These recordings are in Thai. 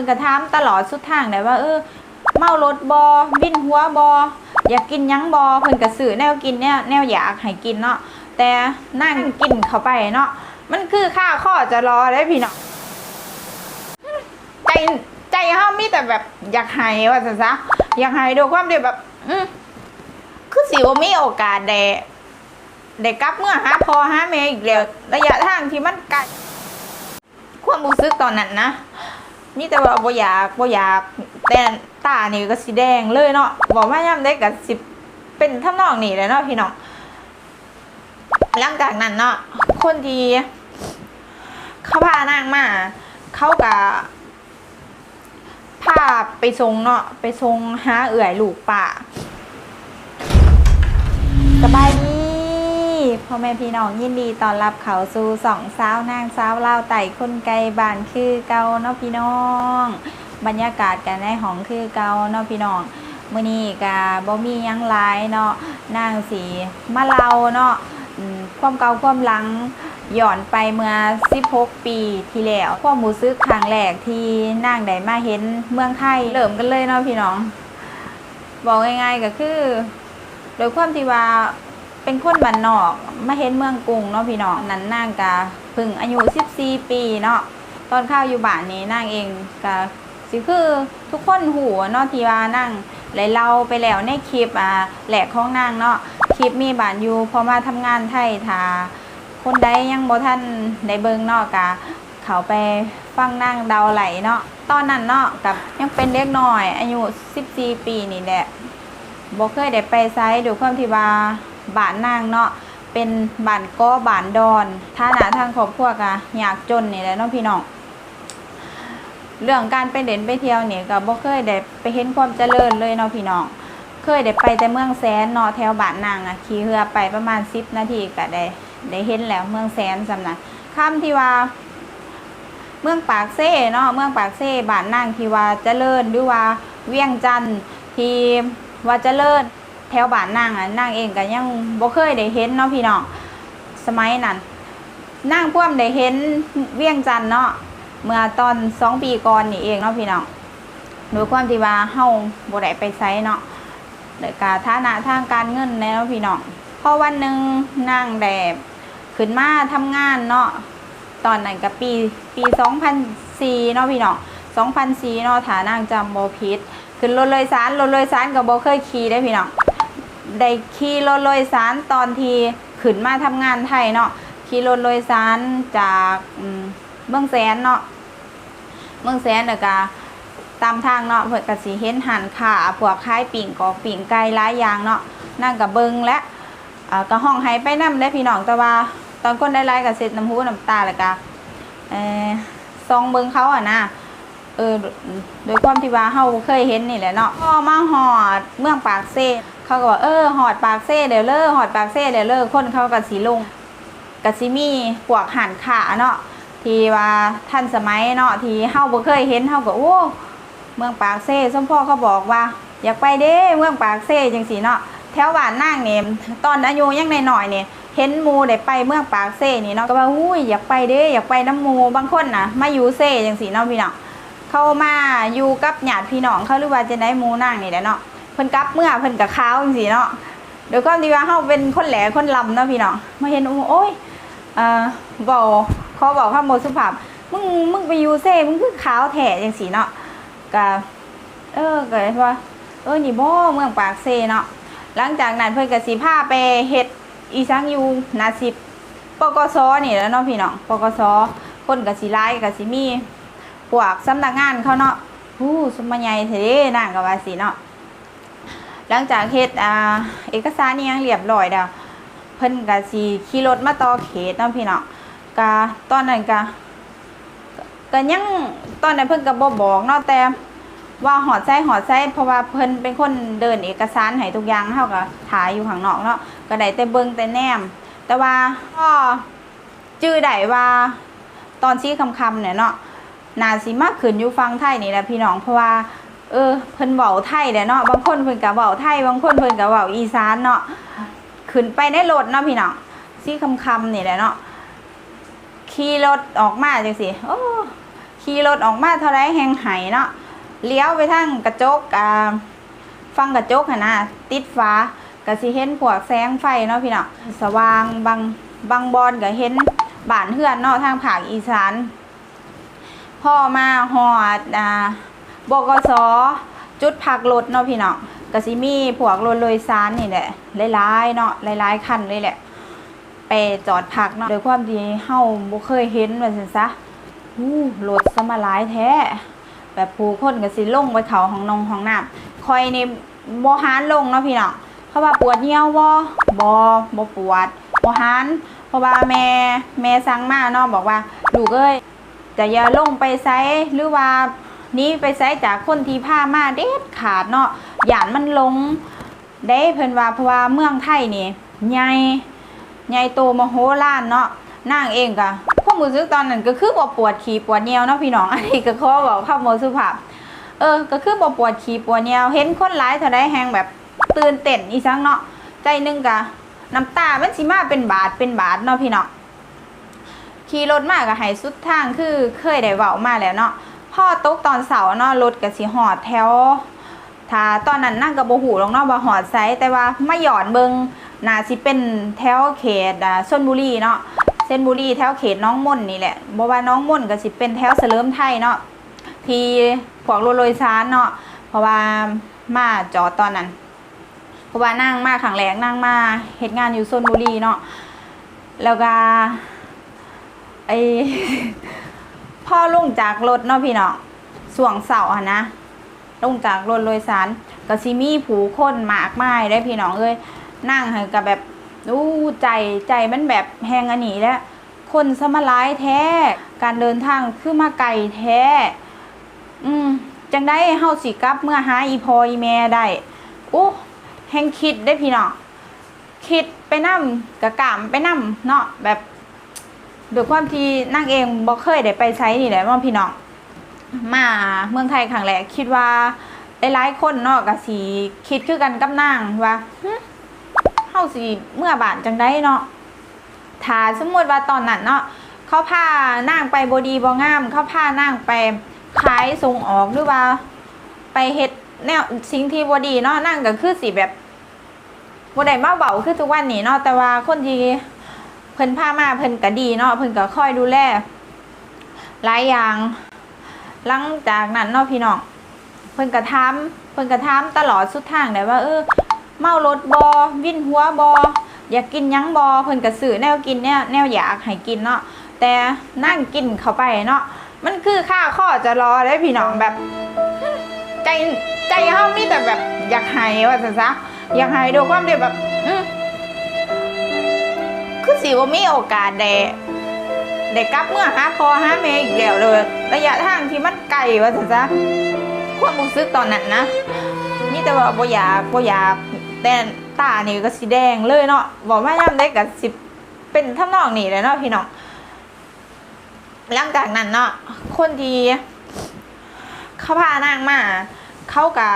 พิ่นก็ถามตลอดสุดทางได้ว่า เออ เมารถบอวิ่นหัวบออยากกินยังบอเพิ่นก็ซื้อแนวกินแนวแนวอยากให้กินเนาะแต่นั่งกินเข้าไปเนาะมันคือค่าข้อจะรอได้พี่เนาะใจใจเฮามีแต่แบบอยากให้ว่าซั่นซะอยากให้ด้วยความที่แบบ อืมคือสิบ่มีโอกาสได้ได้กลับเมื่อหาพอหาแม่อีกแล้วระยะทางที่มันไกลความรู้สึกตอนนั้นนะ มีแต่ว่าบ่อยากบ่อยากแต่ตานี่ก็สีแดงเลยเนาะบอกว่ายามได้กับสิเป็นทำนองนี้แหละเนาะพี่น้องหลังจากนั้นเนาะคนที่เขาพานางมาเขาก็พาไปทรงเนาะไปทรงหาเอื่อยลูกป่า พ่อแม่พี่น้องยินดีต้อนรับเขาสู่สองสาวนางสาวเล่าไต่คนไกลบ้านคือเกาเนาะพี่น้อง บรรยากาศกันในห้องคือเกาเนาะพี่น้องมื้อนี้ก็บ่มีหยังหลายเนาะนางสีมาเล่าเนาะความเก่าความหลังย้อนไปเมื่อ 16 ปีที่แล้วความรู้สึกครั้งแรกที่นางได้มาเห็นเมืองไทยเริ่มกันเลยเนาะพี่น้อง บอกง่ายๆก็คือ โดยความที่ว่า เป็นคนบ้านนอกมาเห็นเมืองกรุงเนาะพี่น้องนั้นนางกะพึ่งอายุ 14 ปีเนาะตอนเข้าอยู่บ้านนี้นางเองกะสิคือทุกคนหูเนาะที่ว่านั่งไหลเล่าไปแล้วในคลิปอ่าแหลกของนางเนาะคลิปมีบ้านอยู่พอมาทำงานไทยทาคนใดยังบ่ท่านได้เบิ่งเนาะกะเขาไปฟังนางเดาไหลเนาะตอนนั้นเนาะกับยังเป็นเด็กน้อย อายุ 14 ปีนี่แหละบ่เคยได้ไปไซด์ดูความที่ว่า บ้านนางเนาะเป็นบ้านก้อบ้านดอนฐานะทางครอบครัวก็ยากจนนี่แหละเนาะพี่น้องเรื่องการไปเด่นไปเที่ยวนี่ก็บ่เคยได้ไปเห็นความเจริญเลยเนาะพี่น้อง เคยได้ไปแต่เมืองแสนเนาะแถวบ้านนางอะขี่เรือไปประมาณ10นาทีก็ได้ได้เห็นแล้วเมืองแสนสำนักข้ามที่ว่าเมืองปากเซ่เนาะเมืองปากเซ่บ้านนางที่ว่าเจริญหรือว่าเวียงจันทน์ที่ว่าเจริญ แถวบ้านนางอะนางเองก็ยังบ่เคยได้เห็นเนาะพี่น้องสมัยนั้นนางพ่วมได้เห็นเวียงจันทน์เนาะเมื่อตอนสองปีก่อนนี่เองเนาะพี่น้องโดยความที่ว่าเฮาบ่ได้ไปไสเนาะโดยการฐานะทางการเงินแน่เนาะพี่น้องพอวันหนึ่งนางได้ขึ้นมาทำงานเนาะตอนนั้นก็ปีปี2004เนาะพี่น้อง2004เนาะฐานางจำบ่ผิดขึ้นรถโดยสารรถโดยสารก็บ่เคยขี่ได้พี่น้อง ได้ขี่รถโดยสารตอนที่ขึ้นมาทำงานไทยเนาะขี่รถโดยสารจากเมืองแสนเนาะเมืองแสนน่ะก็ตามทางเนาะเพิ่นก็สิเห็นหันขาพวกคล้ายปิ่งกอกปิ่งไก่หลายอย่างเนาะนั่งก็เบิงและอ่าก็ห้องไห้ไปนำได้พี่น้องแต่ว่า ตอนคนได้ไล่กับเสร็จน้ำหูน้ำตาแล้วก็เออซองเบิงเขาอะนะเออโดยความที่ว่าเฮาเคยเห็นนี่แหละเนาะพอมาหอดเมืองปากเซ เขาก็บอกเออหอดปากเซ่เดี๋ยวเลิกหอดปากเซ่เดี๋ยวเลิกคนเขากับสีลงกับสีมีพวกหันขาเนาะที่ว่าท่านสมัยเนาะที่เฮาบ่เคยเห็นเฮาก็โอ้เมืองปากเซ่สมพ่อเขาบอกว่า อยากไปเด้เมืองปากเซ่จังสีเนาะแถวบ้านนางเนี่ยตอนอายุยังใน้อยเนี่ยเห็นมูได้ไปเมืองปากเซ่นี่เนาะก็ว่าอุ้ยอยากไปเด้อยากไปน้ำมูบางคนนะมาอยู่เซ่จังสีเนาะพี่น้องเข้ามาอยู่กับญาติพี่น้องเขาหรือว่าจะได้มูนั่งนี่แหละเนาะ พิ่นกลับเมื่อเพิ่นกับข้าวจังสีเนาะโดยความที่ว่าเฮาเป็นคนแหลคนลำเนาะพี่น้องมาเห็นโอ้ยเอ่อบอกขอบอกคำโมสุภาพมึงมึงไปอยู่เซ่มึงคือขาวแท้จังสีเนาะก็เออก็ว่าเออนี่บ่เมืองปากเซ่เนาะหลังจากนั้นเพิ่นก็สิพาไปเฮ็ดอีสังอยู่นาสิบปกสนี่แล้วเนาะพี่น้องปกสคนกับสิไล่กับสิมีพวกสำนักงานเขาเนาะฮู้สมัยใหญ่เทเด้นางกับว่าสิเนาะ หลังจากเฮ็ดอ่าเอกสารนี่ยังเรียบร้อยแล้วเพิ่นก็สิขี่รถมาต่อเขตเนาะพี่น้องกะตอนนั้นกะก็ยังตอนนั้นเพิ่นก็บ่บอกเนาะแต่ว่าหอดไส้หอดไส้เพราะว่าเพิ่นเป็นคนเดินเอกสารให้ทุกอย่างเฮาก็ถ่ายอยู่ข้างนอกเนาะก็ได้แต่เบิ่งแต่แนม แต่ว่าก็จื้อได้ว่าตอนชี้คำคำๆเนี่ยเนาะนาสิมากขึ้นอยู่ฟังไทยนี่แหละพี่น้องเพราะว่า เออเพิ่นเว้าไทยแหละเนาะบางคนเพิ่นก็เว้าไทยบางคนเพิ่นก็เว้าอีสานเนาะขึ้นไปในรถเนาะพี่น้องชี้คำคำๆนี่แหละเนาะขี่รถออกมาจังสิโอ้ขี่รถออกมาเท่าไรแหงไหายเนาะเลี้ยวไปทางกระจกอ่าฟังกระจกหนะติดฟ้าก็สิเห็นพวกแสงไฟเนาะพี่น้องสว่างบางบางบอนก็เห็นบ้านเฮือนเนาะทางภาคอีสานพ่อมาหอดอ่า บกสจุดพักรถเนาะพี่น้องก็สิมีพวกรถโดยสารนี่แหละหลายๆเนาะหลายๆคันเลยแหละไปจอดพักเนาะโดยความที่เฮาบ่เคยเห็นว่าซั่นซะอู้รถสมาหลายแท้แบบผู้คนก็สิลงไปเขาห้องนงห้องน้ำคอยในบ่หานลงเนาะพี่น้องเขาว่าปวดเหี่ยวบ่บ่บ่ปวดบ่หานเพราะว่าแม่แม่สั่งมาเนาะบอกว่าลูกเอ้ยจะอย่าลงไปไซหรือว่า นี้ไปไซจากคนที่พามาเด็ดขาดเนาะหยานมันลงได้เพิ่นว่าเพราะว่าเมืองไทยนี่ใหญ่ใหญ่โตมโหฬารเนาะนางเองก็ความรู้สึกตอนนั้นก็คือบ่ปวดขี้ปวดเนียวเนาะพี่น้องอันนี้ก็ขอบอกภาพโมสุภาพเออก็คือบ่ปวดขี้ปวดเนียวเห็นคนหลายเท่าใดแฮงแบบตื่นเต้นอีสังเนาะใจหนึงก็น้ำตามันสิมาเป็นบาทเป็นบาทเนาะพี่น้องขี่รถมากกับไห้สุดทางคือเคยได้เว้ามาแล้วเนาะ อตกตอนเสาร์เนาะรถกับสิหอดแถวถ้าตอนนั้นนั่งกับโบหูหรอกเนาะว่าหอดไซแต่ว่าไม่หยอดเบิงนาสิเป็นแถวเขตอ่าชนบุรีเนาะเส้นบุรีแถวเขตน้องม่นนี่แหละบ่ว่าน้องม่นก็สิเป็นแถวเสลิมไทยเนาะที่พวกรถโดยสารเนาะเพราะว่ามาจอดตอนนั้นเพราะว่านั่งมาขังแรกนั่งมาเหตุงานอยู่ชนบุรีเนาะแล้วก็ไอ พ่อลงจากรถเนาะพี่เนาะส่วงเสาอะนะลงจากรถโดยสารก็สิมี่ผูคนหมากไมายได้พี่น้องเอ้ยนั่งให้กับแบบอู้ใจใจมันแบบแหงอันนี้แล้วคนสมาหลายแท้ การเดินทางคือมาไกลแท้ อืมจังได้เฮาสิกลับเมื่อหาอีพออีแม่ได้อู้แหงคิดได้พี่น้องคิดไปนํกะกามไปนํเนาะแบบ ด้วยความที่นั่งเองบ่เคยได้ไปใช้นี่แหละว่าพี่น้องมาเมืองไทยครั้งแรกคิดว่าหลายๆคนเนาะก็สิคิดคือกันกับนางว่าเฮาสิเมื่อบานจังได้เนาะถ้าสมมติว่าตอนนั้นเนาะเขาพานางไปบดีบ่งาม เขาพานางไปขายส่งออกหรือว่า ไปเฮ็ดแนวสิ่งที่บดีเนาะนางก็คือสิแบบบ่ได้มาเบาคือทุกวันนี้เนาะแต่ว่าคนที่ พิ่นพามาเพิ่นก็ดีเนาะเพิ่นก็คอยดูแลหลายอย่างหลังจากนั้นเนาะพี่น้องเพิ่นก็ถามเพิ่นก็ถามตลอดสุดทางเลยว่าเออเมารถบอวิ่นหัวบออยากกินยังบอเพิ่นก็ซื้อแนวกินแนวแนวอยากให้กินเนาะแต่นั่งกินเข้าไปเนาะมันคือค่าข้อจะรอได้พี่น้องแบบ ใจใจเฮามีแต่แบบอยากให้ว่าซะอยากให้ด้วยความที่แบบ คือสิว่ามีโอกาสได้ได้กลับเมื่อหาพอหาแม่อีกแล้วเลย ระยะทางที่มันไกลว่าซั่นซะความรู้สึกตอนนั้นนะนี่แต่ว่าบ่อยากบ่อยากแต่ตานี่ก็สีแดงเลยเนาะบอกว่ายามเด็กก็สิเป็นท่ำนองนี้แหละเนาะพี่น้องหลังจากนั้นเนาะคนที่เขาพานางมาเขาก็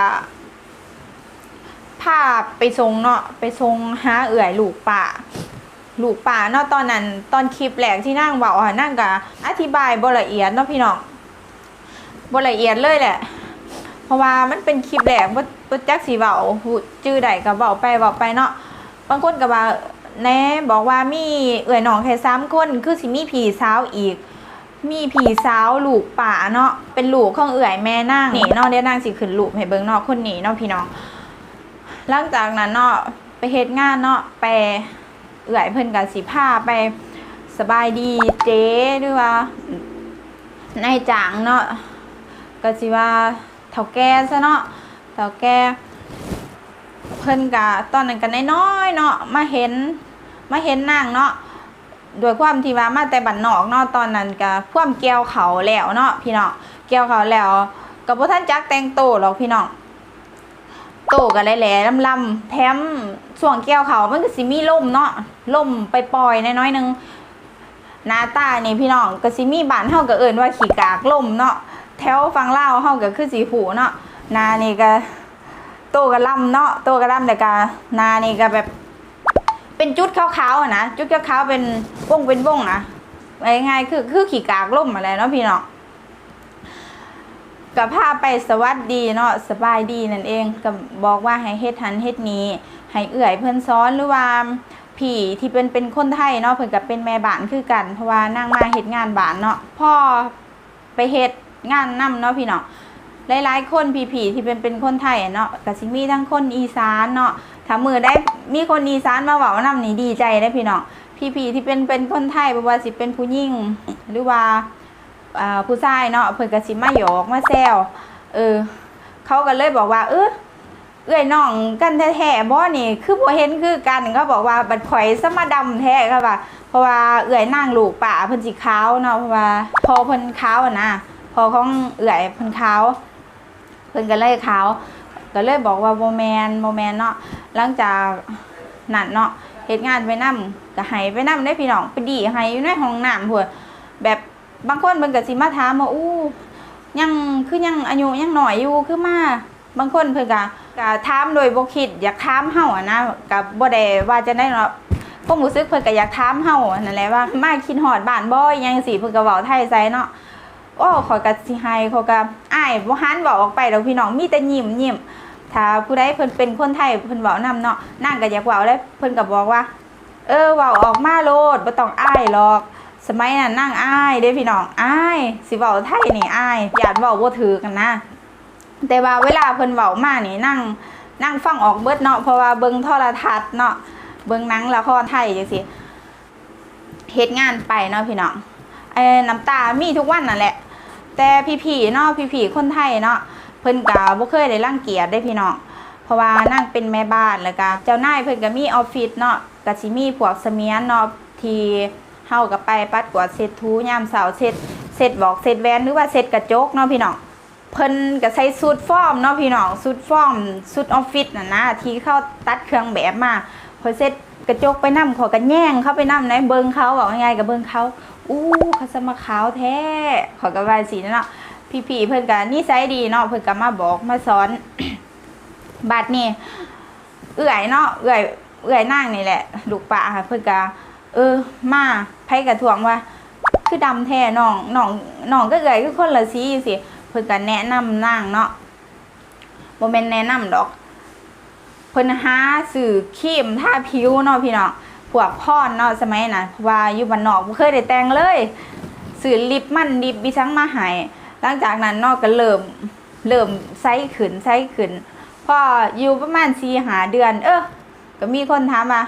พาไปส่งเนาะไปส่งหาเอื่อยลูกป่า ลูกป่าเนาะตอนนั้นตอนคลิปแรกที่นั่งบอกอะนั่งก็อธิบายบละเอียดเนาะพี่น้องบละเอียดเลยแหละ เพราะว่ามันเป็นคลิปแรกบ่บ่จักสิเว้าจื้อใดก็เว้าไปเว้าไปเนาะบางคนก็ว่าแน่บอกว่ามีเอื้อยน้องแค่สามคนคือสิมีพี่สาวอีก มีพี่สาวลูกป่าเนาะเป็นลูกของเอื่อยแม่นางนี่เนาะเดี๋ยวนางสิขึ้นรูปให้เบิ่งเนาะคนนี้เนาะพี่น้องหลังจากนั้นเนาะไปเฮ็ดงานเนาะไป เอื่อยเพิ่นกับสิพาไปสบายดีเจ๊หรือว่านายจางเนาะก็สิว่าเฒ่าแก่ซะเนาะเฒ่าแก่เพิ่นกะตอนนั้นก็น้อยๆเนาะมาเห็นมาเห็นนางเนาะด้วยความที่ว่ามาแต่บ้านนอกเนาะตอนนั้นก็ควมเกี่ยวเขาแล้วเนาะพี่น้องเกี่ยวเขาแล้วก็บ่ทันจักแต่งโตวหรอกพี่น้อง โตกันแหล่ๆลำๆแถมส่วงเกี่ยวเขามันก็สิมีล่มเนาะล่มไปปล่อยน้อยๆนึงหน้าตานี่พี่น้องก็สิมีบ้านเฮาก็เอิ้นว่าขี้กากล่มเนาะแถวฝั่งลาวเฮาก็คือสีหูเนาะนานี่ก็โตกะลำเนาะโตกะลำแต่ก็หนานี่ก็แบบ เป็นจุดขาวๆนะจุดขาวๆเป็นวงเป็นวงนะง่ายๆคือคือขี้กากล่มอะไรเนาะพี่น้อง ก็พาไปสวัสดีเนาะสบายดีนั่นเองก็บอกว่าให้เฮ็ดหันเฮ็ดนี้ให้เอื่อยเพิ่นซ้อนหรือว่าพี่ที่เป็นเป็นคนไทยเนาะเพิ่นก็เป็นแม่บ้านคือกัน เพราะว่านั่งมาเฮ็ดงานบ้านเนาะพ่อไปเฮ็ดงานนํเนาะพี่เนาะหลายๆคนพี่ๆที่เป็นเป็นคนไทยเนาะก็สิมีทั้งคนอีสานเนาะถ้ามือได้มีคนอีสานมาเว้านํนี่ดีใจได้พี่เนาะพี่ๆที่เป็นเป็นคนไทยบ่ว่าสิเป็นผู้หญิงหรือว่า ผู้ชายเนาะเพิ่นก็สิมาหยอกมาแซวเออ เขาก็เลยบอกว่า เออเอ้อยน้องกันแท้ๆบ่นี่ คือบ่เห็นคือกันเขาบอกว่าบัดข่อยสมาดำแท้ค่ะว่า เพราะว่าเอื้อยนางลูกป่าเพิ่นสิขาวเนาะเพราะว่าพอเพิ่นขาวนะพอของเอื้อยเพิ่นขาวเพิ่นก็เลยขาวก็เลยบอกว่าบ่แมนบ่แมนเนาะหลังจากนั้นเนาะเฮ็ดงานไปนํก็ให้ไปนํได้พี่น้องไปดีให้อยู่ในห้องน้ำพุ่นแบบ บางคนเพิ่นก็สิมาถามว่าอู้ยังคือยังอายุยังหน้อยอยู่คือมาบางคนเพิ่นก็ก็ถามโดยบ่คิดอยากถามเฮาอะนะก็บ่ได้ว่าจะได้เนาะความรู้สึกเพิ่นก็อยากถามเฮานั่นแหละว่ามาคิดฮอดบ้านบ่อิหยังสิเพิ่นก็เว้าไทยใส่เนาะโอ้ขอยก็สิให้เขาก็อ้ายบ่หันเว้าออกไปดอกพี่น้องมีแต่ยิ้มยิ้มถ้าผู้ใดเพิ่นเป็นคนไทยเพิ่นเว้านำเนาะนางก็อยากเว้าแล้วเพิ่นก็บอกว่า เออเว้าออกมาโลดบ่ต้องอ้ายหรอก สมัยนั้นนั่งอ้ายเด้พี่น้องอ้าย สิเว้าไทยนี่อ้ายญาติเว้าบ่ถือกันนะ แต่ว่าเวลาเพิ่นเว้ามานี่นั่งนั่งฟังออกเบิดเนาะเพราะว่าเบิ่งโทรทัศน์เนาะเบิ่งหนังละครไทยจังซี่เฮ็ดงานไปเนาะพี่น้องไอ้น้ำตามีทุกวันนั่นแหละ แต่พี่ๆเนาะพี่ๆคนไทยเนาะเพิ่นก็บ่เคยได้รังเกียจได้พี่น้องเพราะว่านั่งเป็นแม่บ้านแล้วก็เจ้านายเพิ่นก็มีออฟฟิศเนาะก็สิมีพวกเสมียนเนาะที่ เฮากับไปปัดกวาดเสร็จทูยามเสาเสร็จเสร็จบอกเสร็จแวนหรือว่าเสร็จกระจกเนาะพี่น้องเพิ่นก็ใส่สูทฟอร์มเนาะพี่น้องสูทฟอร์มสูทออฟฟิศน่ะนะที่เข้าตัดเครื่องแบบมาพอเสร็จกระจกไปนำขอกันแย่งเข้าไปนำในเบิงเขาบอกง่ายๆกับเบิงเขาอู้เขาสมาขาวแท้ขอกระบายสีนั่นเนาะพี่ๆเพิ่นก็นิสัยดีเนาะเพิ่นก็มาบอกมาสอนบัดนี้เอื่อยเนาะเอื่อยเอื่อยนั่งนี่แหละลูกปลาค่ะเพิ่นก็ เออ มาไผกระทวงว่า คือดำแท้น้องน้องน้องก็เอ่ยคือคนละสีสิเพิ่นก็แนะนำนางเนาะบ่แม่นแนะนำดอก เพิ่นหาสื่อครีมท่าผิวเนาะพี่น้องพวกพรเนาะสมัยนั้นเพราะว่าอยู่บ้านนอกบ่เคยได้แต่งเลยสื่อลิปมันลิปบิซังมาให้หลังจากนั้นเนาะก็เริ่มเริ่มไซส์ขึ้นไซส์ขึ้นพออยู่ประมาณ4 5เดือน เออก็มีคนถามว่า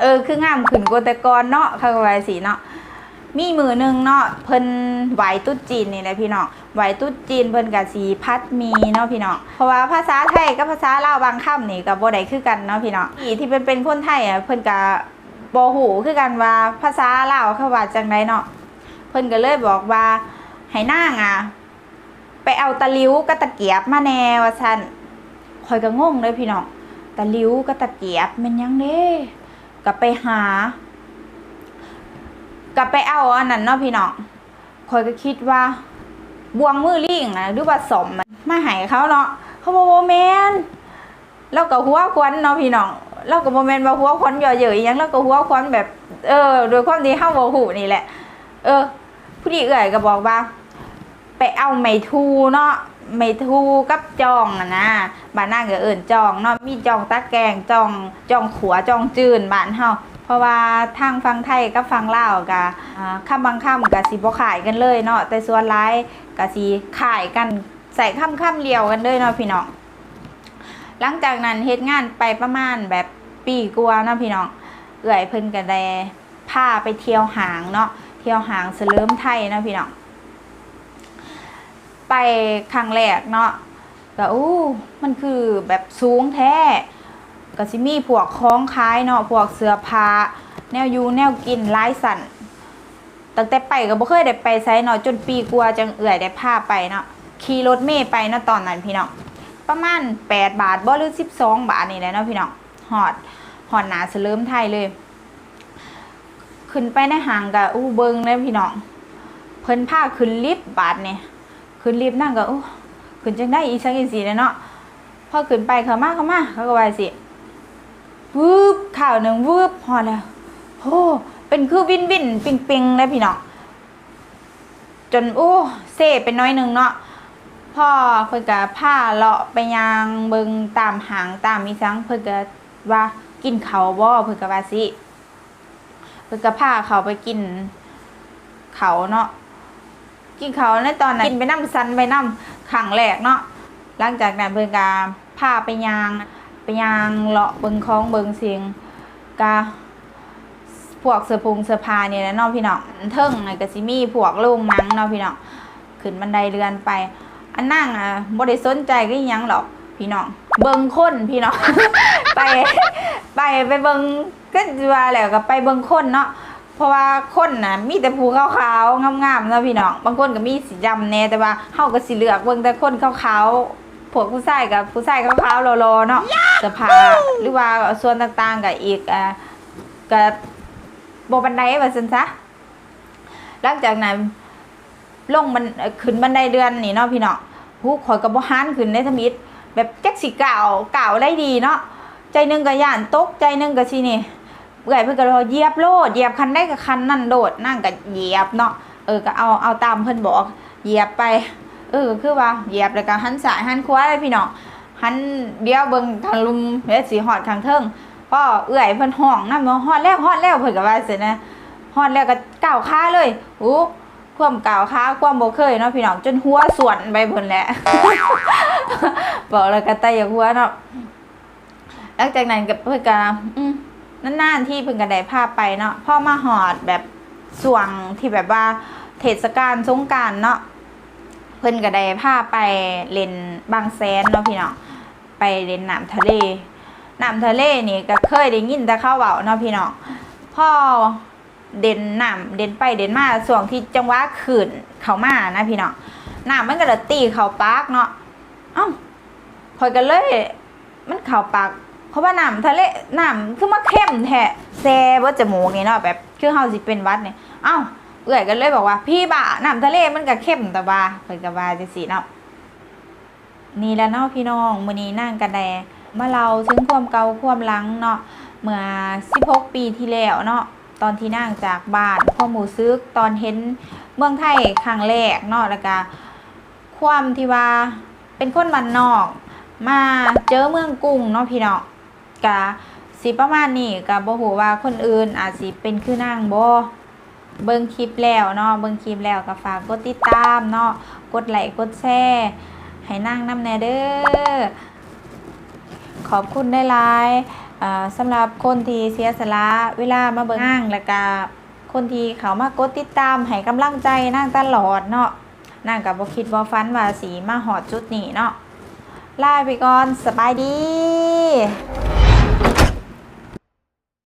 เออคืองามขึ้นกว่าแต่ก่อนเนาะเขาก็ว่าสิเนาะมีมือหนึ่งเนาะเพิ่นไหวตุ๊ดจีนนี่แหละพี่น้องไหวตุ๊ดจีนเพิ่นก็สิพัดมีเนาะพี่น้องเพราะว่าภาษาไทยกับภาษาลาวบางคำนี่ก็บ่ได้คือกันเนาะพี่น้องที่ที่เป็นเป็นคนไทยอะเพิ่นก็บ่ฮู้คือกันว่าภาษาลาวเขาว่าจังไดเนาะเพิ่นก็เลยบอกว่าให้นางอะไปเอาตะลิ้วกับตะเกียบมาแน่ว่าซั่นข่อยก็งงเลยพี่น้องตะลิ้วกับตะเกียบม่นยังเด้ ก็ไปหาก็ไปเอาอันนั้นเนาะพี่น้องคอยก็คิดว่าบวงมือลิงนะหรือว่าสมมันมาให้เขาเนาะเขาบอกว่าแมนแล้วก็หัวควันเนาะพี่น้องแล้วก็โมเมนว่าหัวควันหย่อเยอะอหยังแล้วก็หัวควันแบบ เออโดยความที่เฮาบ่ฮู้นี่แหละ เออ ผู้ที่เอื่อยก็บอกว่า ไปเอาไม้ทูเนาะ ไม้ทูกับจองอะนะบ้านนางก็เอิ้นจองเนาะมีจองตะแกงจองจองขัวจองจืนบ้านเฮาเพราะว่าทางฝั่งไทยกับฝั่งลาวก็อ่าคำบางคำก็สิบ่ขายกันเลยเนาะแต่ส่วนหลายก็สิขายกันใส่คำคำเลียวกันเลยเนาะพี่น้องหลังจากนั้นเฮ็ดงานไปประมาณแบบปีกว่าเนาะพี่น้องเอื่อยเพิ่นก็ได้พาไปเที่ยวหางเนาะเที่ยวหางเสลิมไทยเนาะพี่น้อง ไปครั้งแรกเนาะก็อู้มันคือแบบสูงแท้ก็สิมีพวกคล้องคล้ายเนาะพวกเสื้อผ้าแนวยูแนวกินลายสันตั้งแต่ไปก็บ่เคยได้ไปไสเนาะจนปีกว่าจังเอื่อยได้พาไปเนาะขี่รถเมล์ไปเนาะตอนนั้นพี่น้องประมาณ 8 บาทบ่หรือ 12 บาทนี่แหละเนาะพี่น้องฮอดฮอดหนาเสลิมไทยเลย ขึ้นไปในห้างก็อู้เบิงเลยพี่น้องเพิ่นพาขึ้นลิฟต์บาทนี่ ขึ้นลิฟต์นั่งก็โอ้ขึ้นจังได้อีสังอีสีเลยเนาะพอขึ้นไปเขามาเขามาเขาก็ว่าสิวืบข่าวหนึ่งวืบพอแล้วโอ้เป็นคือวินวินปิงปิงเลยพี่น้องจนโอ้เซ่เป็นน้อยหนึ่งเนาะพ่อเพิ่นก็พาเลาะไปยางเบิงตามหางตามมีสังเพิ่นก็ว่ากินเขาวบ่เพิ่นก็ว่าสิเพิ่นก็พาเขาไปกินเขาเนาะ กินเขาในตอนนั้นกินไปน้ำซันไปน้ำขังแรกเนาะหลังจากนั้นเพิ่นก็พาไปยางไปยางเลาะเบิงคลองเบิงเสียงกาพวกเสื้อพุงเสื้อผ้าเนี่ยแหละเนาะพี่น้องเทิงน่ะก็สิมีพวกโรงหนังเนาะพี่น้องขึ้นบันไดเรือนไป อันนั่งอะบ่ได้สนใจก็อิหยังหรอกพี่น้องเบิ่งคนพี่น้องไปไปไปเบิ่งก็ว่าแล้วก็ไปเบิ่งคนเนาะ เพราะว่าคนน่ะมีแต่ภูขาวๆงามๆเนาะพี่น้องบางคนก็มีสีดำแน่แต่ว่าเฮาก็สิเลือกเบิ่งแต่คนขาวๆพวกผู้ชายกับผู้ชายขาวๆรอๆเนาะสื้อผ้าหรือว่าส่วนต่างๆก็อีกอ่าก็บบบันไดว่าซั่นซะหลังจากนั้นลงมันขึ้นบันไดเดือนนี่เนาะพี่เนาะผู้ข่อยก็บ่หานขึ้นได้ทมิดแบบจักสิก่าวก่าวได้ดีเนาะใจนึงก็ย่านตกใจนึงก็สินี่ เอื้อยเพิ่นก็เลยเหยียบโลดเหยียบคันได้ก็คันนั่นโดดนั่งก็เหยียบเนาะเออก็เอาเอาตามเพิ่นบอกเหยียบไปเออคือว่าเหยียบแล้วก็หันซ้ายหันขวาเลยพี่เนาะหันเดียวเบิ่งทางลุมเฮ็ดสิฮอดข้างเทิงพ่อเอื้อยเพิ่นห้องนำว่าฮอดแล้วฮอดแล้วเพิ่นก็ว่าซั่นนะฮอดแล้วก็ก้าวขาเลยอู้ความก้าวขาความบ่เคยเนาะพี่น้องจนหัวส่วนไปเพิ่นแหละบอกแล้วก็ตายอย่างหัวเนาะหลังจากนั้นก็เพิ่นก็อืม นานๆที่เพิ่นก็ได้พาไปเนาะพ่อมาฮอดแบบช่วงที่แบบว่าเทศกาลสงกานต์เนาะเพิ่นก็ได้พาไปเล่นบางแสนเนาะพี่น้องไปเล่นน้ำทะเลน้ำทะเลนี่ก็เคยได้ยินแต่เข้าเบาเนาะพี่น้องพ่อเด่นน้ำเด่นไปเด่นมาส่วงที่จังหวะขืนเขามานะพี่น้องน้ำมันก็เลยตีเขาปากเนาะอ้าพอยกันเลย มันเข่าปาก เพราะว่าน้ำทะเลน้ำคือมาเข้มแท้แซ่เบ่จมูกนี่เนาะแบบคือเฮาสิเป็นวัดเนี่ยเอ้าเอื้อยกันเลยบอกว่า พี่บ่าน้ำทะเลมันก็เข้มแต่ว่าเพิ่นก็ว่าจังซี่เนาะนี่แหละเนาะพี่น้องมื้อนี้นั่งกันแดมาเราถึงความเก่าความหลังเนาะเมื่อ 16 ปีที่แล้วเนาะตอนที่นั่งจากบ้านความหมูซึกตอนเห็นเมืองไทยครั้งแรกเนาะแล้วก็ความที่ว่าเป็นคนบ้านนอก มาเจอเมืองกรุงเนาะพี่น้อง กะสิประมาณนี้กะบ่ฮู้ว่าคนอื่นอาจสิเป็นคือนางบ่เบิ่งคลิปแล้วเนาะเบิ่งคลิปแล้วก็ฝากกดติดตามเนาะกดไลค์กดแชร์ให้นั่งน้ำแน่เด้อขอบคุณได้หลายสำหรับคนที่เสียสละเวลามาเบิ่งนั่งแล้วก็คนที่เขามากดติดตามให้กำลังใจนั่งตลอดเนาะนั่งกับบ่คิดบ่ฟันว่าสีมาหอดจุดนี้เนาะลาไปก่อนสบายดี